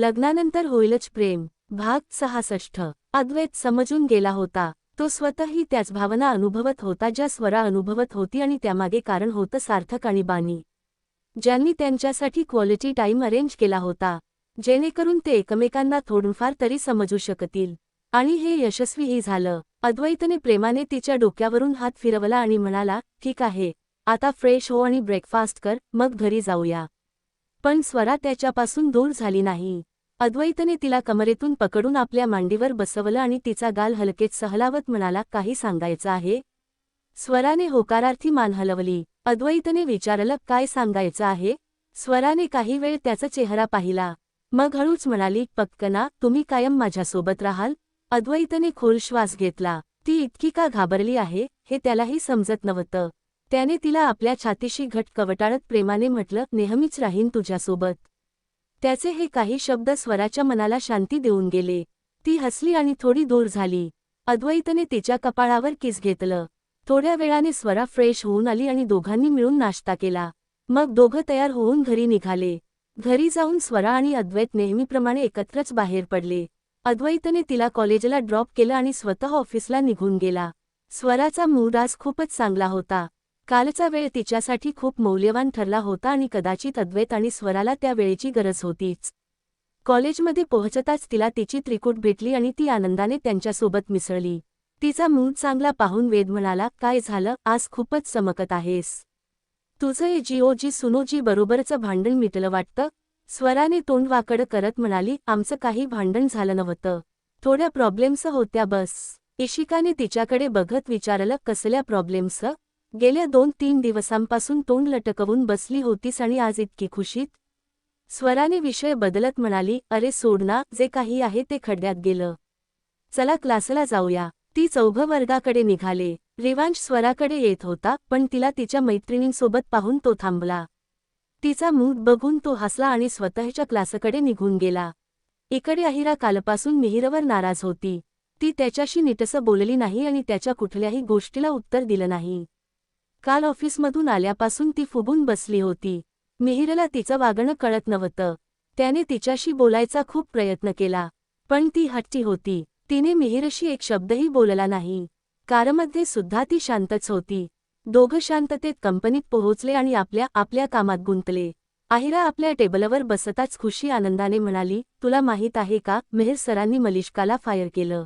लग्नानंतर होईलच प्रेम. भाग सहासष्ट. अद्वैत समजून गेला होता. तो स्वतःही त्याच भावना अनुभवत होता ज्या स्वरा अनुभवत होती आणि त्यामागे कारण होतं सार्थक आणि बानी. ज्यांनी त्यांच्यासाठी क्वालिटी टाईम अरेंज केला होता. जेणेकरून ते एकमेकांना थोडंफार तरी समजू शकतील. आणि हे यशस्वीही झालं. अद्वैतने प्रेमाने तिच्या डोक्यावरून हात फिरवला आणि म्हणाला ठीक आहे. आता फ्रेश हो आणि ब्रेकफास्ट कर. मग घरी जाऊया. पण स्वरा त्याच्यापासून दूर झाली नाही. अद्वैतने तिला कमरेतून पकडून आपल्या मांडीवर बसवलं आणि तिचा गाल हलकेत सहलावत म्हणाला काही सांगायचं आहे? स्वराने होकारार्थी मान हलवली. अद्वैतने विचारलं काय सांगायचं आहे? स्वराने काही वेळ त्याचा चेहरा पाहिला. मग हळूच म्हणाली पक्कना तुम्ही कायम माझ्यासोबत राहाल. अद्वैतने खोल श्वास घेतला. ती इतकी का घाबरली आहे? हे त्यालाही समजत नव्हतं. त्याने तिला आपल्या छातीशी घट कवटाळत प्रेमाने म्हटलं नेहमीच राहीन तुझ्यासोबत. त्याचे हे काही शब्द स्वराच्या मनाला शांती देऊन गेले. ती हसली आणि थोडी दूर झाली. अद्वैतने तिच्या कपाळावर किस घेतलं. थोड्या वेळाने स्वरा फ्रेश होऊन आली आणि दोघांनी मिळून नाश्ता केला. मग दोघं तयार होऊन घरी निघाले. घरी जाऊन स्वरा आणि अद्वैत नेहमीप्रमाणे एकत्रच बाहेर पडले. अद्वैतने तिला कॉलेजला ड्रॉप केलं आणि स्वतः ऑफिसला निघून गेला. स्वराचा मूड आज खूपच चांगला होता. कालचा वेळ तिच्यासाठी खूप मौल्यवान ठरला होता आणि कदाचित अद्वैत आणि स्वराला त्या वेळेची गरज होतीच. कॉलेजमध्ये पोहोचताच तिला तिची त्रिकूट भेटली आणि ती आनंदाने त्यांच्यासोबत मिसळली. तिचा मूड चांगला पाहून वेद म्हणाला काय झालं? आज खूपच चमकत आहेस. तुझं ए जिओजी सुनोजी बरोबरचं भांडण मिटलं वाटतं स्वराने तोंड वाकड करत म्हणाली आमचं काही भांडण झालं नव्हतं. थोड्या प्रॉब्लेम्स होत्या बस. इशिकाने तिच्याकडे बघत विचारलं कसल्या प्रॉब्लेम्स गेल्या दोन तीन दिवसांपासून तोंड लटकवून बसली होतीस आणि आज इतकी खुशीत? स्वराने विषय बदलत म्हणाली अरे सोडना जे काही आहे ते खड्ड्यात गेलं. चला क्लासला जाऊया. ती चौघ वर्गाकडे निघाले. रिवांश स्वराकडे येत होता पण तिला तिच्या मैत्रिणींसोबत पाहून तो थांबला. तिचा मूड बघून तो हसला आणि स्वतःच्या क्लासकडे निघून गेला. इकडे अहिरा कालपासून मिहिरवर नाराज होती. ती त्याच्याशी नीटसं बोलली नाही आणि त्याच्या कुठल्याही गोष्टीला उत्तर दिलं नाही. काल ऑफिसमधून आल्यापासून ती फुबून बसली होती. मिहिरला तिचं वागणं कळत नव्हतं. त्याने तिच्याशी बोलायचा खूप प्रयत्न केला. पण ती हट्टी होती. तिने मिहिरशी एक शब्दही बोलला नाही. कारमध्ये सुद्धा ती शांतच होती. दोघं शांततेत कंपनीत पोहोचले आणि आपल्या आपल्या कामात गुंतले. आहिरा आपल्या टेबलवर बसताच खुशी आनंदाने म्हणाली तुला माहीत आहे का मेहर सरांनी मलिष्काला फायर केलं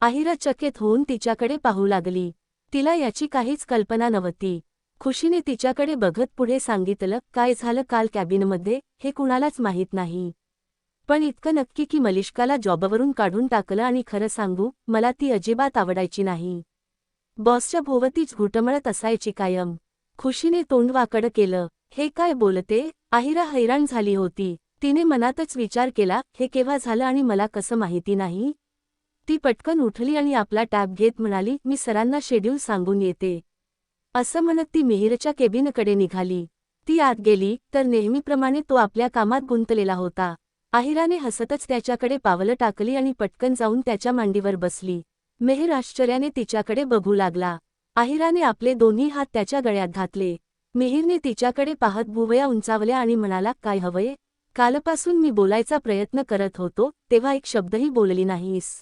आहिरा चकित होऊन तिच्याकडे पाहू लागली. तिला याची काहीच कल्पना नव्हती. खुशीने तिच्याकडे बघत पुढे सांगितलं काय झालं काल कॅबिनमध्ये? हे कुणालाच माहीत नाही. पण इतकं नक्की की मलिष्काला जॉबवरून काढून टाकलं आणि खरं सांगू मला ती अजिबात आवडायची नाही. बॉसच्या भोवतीच घुटमळत असायची कायम. खुशीने तोंड वाकड केलं हे काय बोलते? आहिरा हैराण झाली होती. तिने मनातच विचार केला हे केव्हा झालं आणि मला कसं माहिती नाही? ती पटकन उठली आणि आपला टॅब घेत म्हणाली मी सरांना शेड्यूल सांगून येते. असं म्हणत ती मिहिरच्या केबिनकडे निघाली. ती आत गेली तर नेहमीप्रमाणे तो आपल्या कामात गुंतलेला होता. आहिराने हसतच त्याच्याकडे पावलं टाकली आणि पटकन जाऊन त्याच्या मांडीवर बसली. मेहर आश्चर्याने तिच्याकडे बघू लागला. आहिराने आपले दोन्ही हात त्याच्या गळ्यात घातले. मिहिरने तिच्याकडे पाहत भुवया उंचावल्या आणि म्हणाला काय हवंय? कालपासून मी बोलायचा प्रयत्न करत होतो तेव्हा एक शब्दही बोलली नाहीस.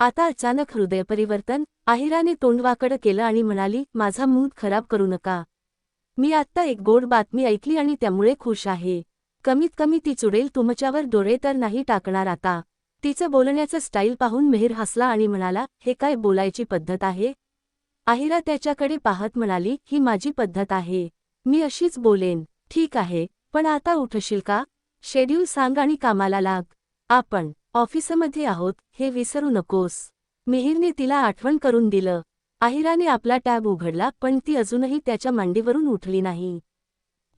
आता अचानक हृदयपरिवर्तन आहिराने तोंडवाकड केलं आणि म्हणाली माझा मूड खराब करू नका. मी आत्ता एक गोड बातमी ऐकली आणि त्यामुळे खुश आहे. कमीत कमी ती चुडेल तुमच्यावर डोळे तर नाही टाकणार आता. तिचं बोलण्याचं स्टाईल पाहून मेहर हसला आणि म्हणाला हे काय बोलायची पद्धत आहे? आहिरा त्याच्याकडे पाहत म्हणाली ही माझी पद्धत आहे. मी अशीच बोलेन. ठीक आहे. पण आता उठशील का? शेड्यूल सांग आणि कामाला लाग. आपण ऑफिसमध्ये आहोत हे विसरू नकोस. मिहिरने तिला आठवण करून दिलं. आहिराने आपला टॅब उघडला पण ती अजूनही त्याच्या मांडीवरून उठली नाही.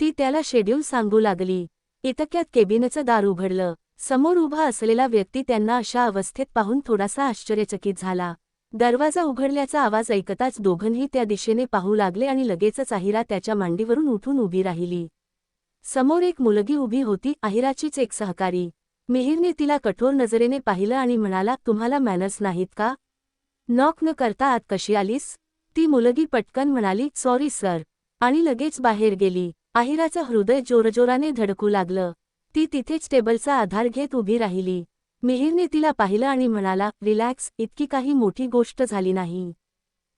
ती त्याला शेड्यूल सांगू लागली. इतक्यात केबिनचं दार उघडलं. समोर उभा असलेला व्यक्ती त्यांना अशा अवस्थेत पाहून थोडासा आश्चर्यचकित झाला. दरवाजा उघडल्याचा आवाज ऐकताच दोघंही त्या दिशेने पाहू लागले आणि लगेचच आहिरा त्याच्या मांडीवरून उठून उभी राहिली. समोर एक मुलगी उभी होती आहिराचीच एक सहकारी. मिहिरने तिला कठोर नजरेने पाहिलं आणि म्हणाला तुम्हाला मॅनर्स नाहीत का? नॉक न करता आत कशी आलीस? ती मुलगी पटकन म्हणाली सॉरी सर आणि लगेच बाहेर गेली. आहिराचं हृदय जोरजोराने धडकू लागलं. ती तिथेच टेबलचा आधार घेत उभी राहिली. मिहीरने तिला पाहिलं आणि म्हणाला रिलॅक्स इतकी काही मोठी गोष्ट झाली नाही.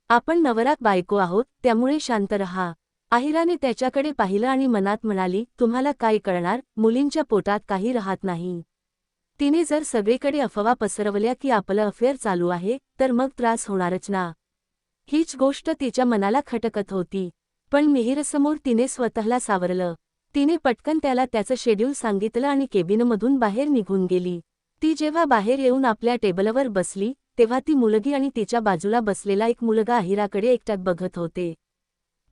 आपण नवरात बायको आहोत त्यामुळे शांत रहा. आहिराने त्याच्याकडे पाहिलं आणि मनात म्हणाली तुम्हाला काय कळणार? मुलींच्या पोटात काही राहत नाही. तिने जर सगळीकडे अफवा पसरवल्या की आपलं अफेअर चालू आहे तर मग त्रास होणारच ना. हीच गोष्ट तिच्या मनाला खटकत होती. पण मिहीरसमोर तिने स्वतःला सावरलं. तिने पटकन त्याला त्याचं शेड्यूल सांगितलं आणि केबिनमधून बाहेर निघून गेली. ती जेव्हा बाहेर येऊन आपल्या टेबलवर बसली तेव्हा ती मुलगी आणि तिच्या बाजूला बसलेला एक मुलगा अहिराकडे एकट्यात बघत होते.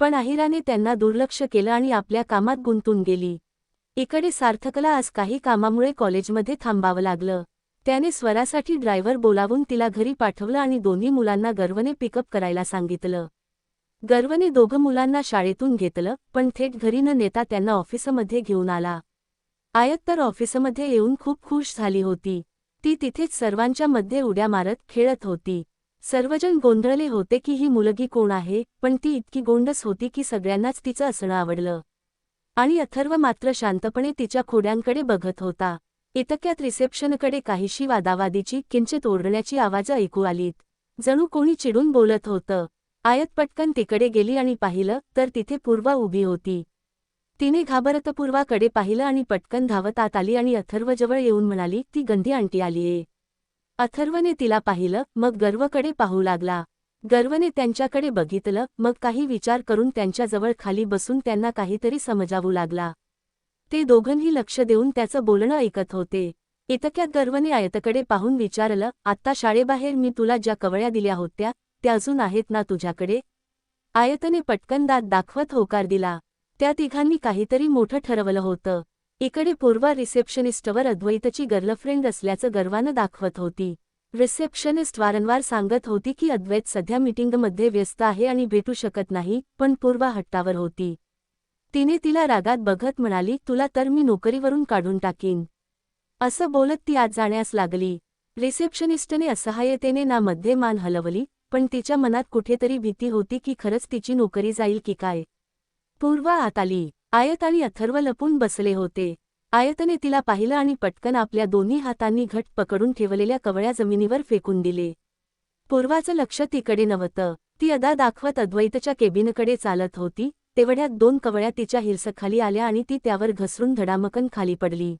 पण अहिराने त्यांना दुर्लक्ष केलं आणि आपल्या कामात गुंतून गेली. इकडे सार्थकला आज काही कामामुळे कॉलेजमध्ये थांबावं लागलं. त्याने स्वरासाठी ड्रायव्हर बोलावून तिला घरी पाठवलं आणि दोन्ही मुलांना गर्वने पिकअप करायला सांगितलं. गर्वने दोघं मुलांना शाळेतून घेतलं पण थेट घरी न नेता त्यांना ऑफिसमध्ये घेऊन आला. आयत तर ऑफिसमध्ये येऊन खूप खुश झाली होती. ती तिथेच सर्वांच्या मध्ये उड्या मारत खेळत होती. सर्वजण गोंधळले होते की ही मुलगी कोण आहे पण ती इतकी गोंडस होती की सगळ्यांनाच तिचं असणं आवडलं. आणि अथर्व मात्र शांतपणे तिच्या खोड्यांकडे बघत होता. इतक्यात रिसेप्शनकडे काहीशी वादावादीची किंचित ओरडण्याची आवाजं ऐकू आलीत. जणू कोणी चिडून बोलत होतं. आयत पटकन तिकडे गेली आणि पाहिलं तर तिथे पूर्वा उभी होती. तिने घाबरत पूर्वाकडे पाहिलं आणि पटकन धावत आत आली आणि अथर्वजवळ येऊन म्हणाली ती गंधी आणटी आलीये. अथर्वने तिला पाहिलं मग गर्वकडे पाहू लागला. गर्वने त्यांच्याकडे बघितलं मग काही विचार करून त्यांच्याजवळ खाली बसून त्यांना काहीतरी समजावू लागला. ते दोघंही लक्ष देऊन त्याचं बोलणं ऐकत होते. इतक्यात गर्वने आयतकडे पाहून विचारलं आत्ता शाळेबाहेर मी तुला ज्या कवळ्या दिल्या होत्या त्या अजून आहेत ना तुझ्याकडे? आयतने पटकन दात दाखवत होकार दिला. त्या तिघांनी काहीतरी मोठं ठरवलं होतं. इकडे पूर्वा रिसेप्शनिस्टवर अद्वैतची गर्लफ्रेंड असल्याचं गर्वानं दाखवत होती. रिसेप्शनिस्ट वारंवार सांगत होती की अद्वैत सध्या मीटिंगमध्ये व्यस्त आहे आणि भेटू शकत नाही पण पूर्वा हट्टावर होती. तिने तिला रागात बघत म्हणाली तुला तर मी नोकरीवरून काढून टाकीन. असं बोलत ती आत जाण्यास लागली. रिसेप्शनिस्टने असहाय्यतेने ना मध्ये मान हलवली पण तिच्या मनात कुठेतरी भीती होती की खरंच तिची नोकरी जाईल की काय. पूर्वा आत आली. आयत आणि अथर्व लपून बसले होते. आयतने तिला पाहिलं आणि पटकन आपल्या दोन्ही हातांनी घट पकडून ठेवलेल्या कवळ्या जमिनीवर फेकून दिले. पूर्वाचं लक्ष तिकडे नव्हतं. ती अदा दाखवत अद्वैतच्या केबिनकडे चालत होती. तेवढ्यात दोन कवळ्या तिच्या हिरसखाली आल्या आणि ती त्यावर घसरून धडामकन खाली पडली.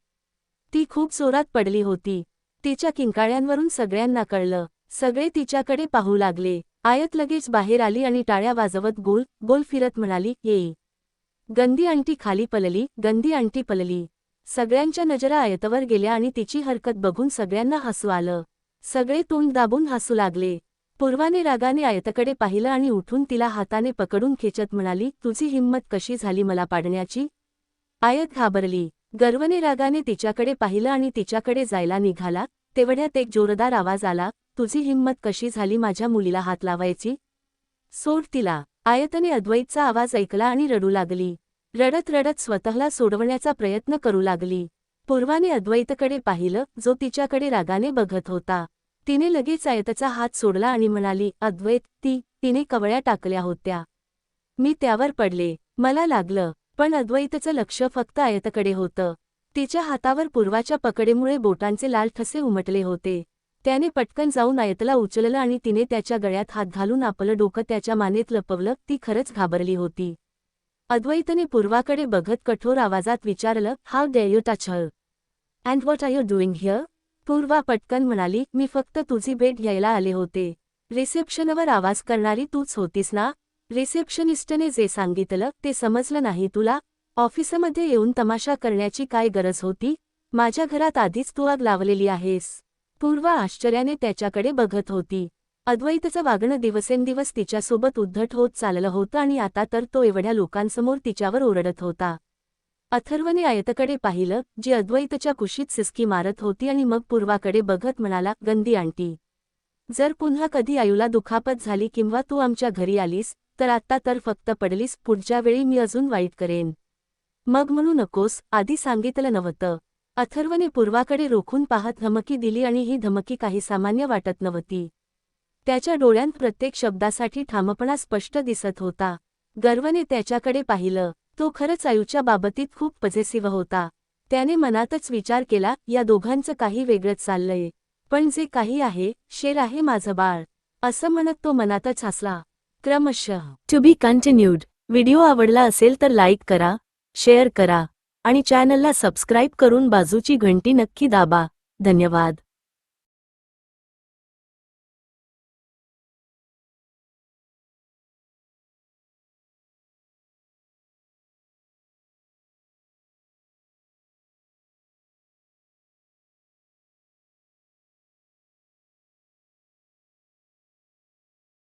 ती खूप जोरात पडली होती. तिच्या किंकाळ्यांवरून सगळ्यांना कळलं. सगळे तिच्याकडे पाहू लागले. आयत लगेच बाहेर आली आणि टाळ्या वाजवत गोल गोल फिरत म्हणाली येई गंदी अंटी खाली पलली गंदी अंटी पलली. सगळ्यांच्या नजरा आयतवर गेल्या आणि तिची हरकत बघून सगळ्यांना हसू आलं. सगळे तोंड दाबून हसू लागले. पूर्वाने रागाने आयतकडे पाहिलं आणि उठून तिला हाताने पकडून खेचत म्हणाली तुझी हिंमत कशी झाली मला पाडण्याची? आयत घाबरली. गर्वने रागाने तिच्याकडे पाहिलं आणि तिच्याकडे जायला निघाला. तेवढ्यात एक जोरदार आवाज आला तुझी हिंमत कशी झाली माझ्या मुलीला हात लावायची? सोड तिला. आयतने अद्वैतचा आवाज ऐकला आणि रडू लागली. रडत रडत स्वतःला सोडवण्याचा प्रयत्न करू लागली. पूर्वाने अद्वैतकडे पाहिलं जो तिच्याकडे रागाने बघत होता. तिने लगेच आयतचा हात सोडला आणि म्हणाली अद्वैत ती तिने कवळ्या टाकल्या होत्या. मी त्यावर पडले. मला लागलं पण अद्वैतचं लक्ष फक्त आयतकडे होतं. तिच्या हातावर पूर्वाच्या पकडेमुळे बोटांचे लाल ठसे उमटले होते. त्याने पटकन जाऊन आयतला उचललं आणि तिने त्याच्या गळ्यात हात घालून आपलं डोकं त्याच्या मानेत लपवलं. ती खरंच घाबरली होती. अद्वैतने पूर्वाकडे बघत कठोर आवाजात विचारलं how dare you touch her and what are you doing here Purva पटकन म्हणाली मी फक्त तुझी भेट घ्यायला आले होते. रिसेप्शनवर आवाज करणारी तूच होतीस ना? रिसेप्शनिस्टने जे सांगितलं ते समजलं नाही तुला? ऑफिसमध्ये येऊन तमाशा करण्याची काय गरज होती? माझ्या घरात आधीच तू आग लावलेली आहेस. पूर्वा आश्चर्याने त्याच्याकडे बघत होती. अद्वैतचं वागणं दिवसेंदिवस तिच्यासोबत उद्धट होत चाललं होतं आणि आता तर तो एवढ्या लोकांसमोर तिच्यावर ओरडत होता. अथर्वने आयतकडे पाहिलं जी अद्वैतच्या कुशीत सिसकी मारत होती आणि मग पूर्वाकडे बघत म्हणाला गंदी आंटी जर पुन्हा कधी आयूला दुखापत झाली किंवा तू आमच्या घरी आलीस तर आत्ता तर फक्त पडलीस पुढच्या वेळी मी अजून वाईट करेन. मग म्हणू नकोस आधी सांगितलं नव्हतं. अथर्वने पूर्वाकडे रोखून पाहत धमकी दिली आणि ही धमकी काही सामान्य वाटत नव्हती. त्याच्या डोळ्यांत प्रत्येक शब्दासाठी ठामपणा स्पष्ट दिसत होता. गर्वने त्याच्याकडे पाहिलं. तो खरंच आयूच्या बाबतीत खूप पजेसिव्ह होता. त्याने मनातच विचार केला या दोघांचं काही वेगळंच चाललंय. पण जे काही आहे शेर आहे माझं बाळ. असं म्हणत तो मनातच हसला. क्रमशः. टू बी कंटिन्यूड व्हिडिओ आवडला असेल तर लाईक करा शेअर करा आणि चॅनलला सबस्क्राईब करून बाजूची घंटी नक्की दाबा. धन्यवाद.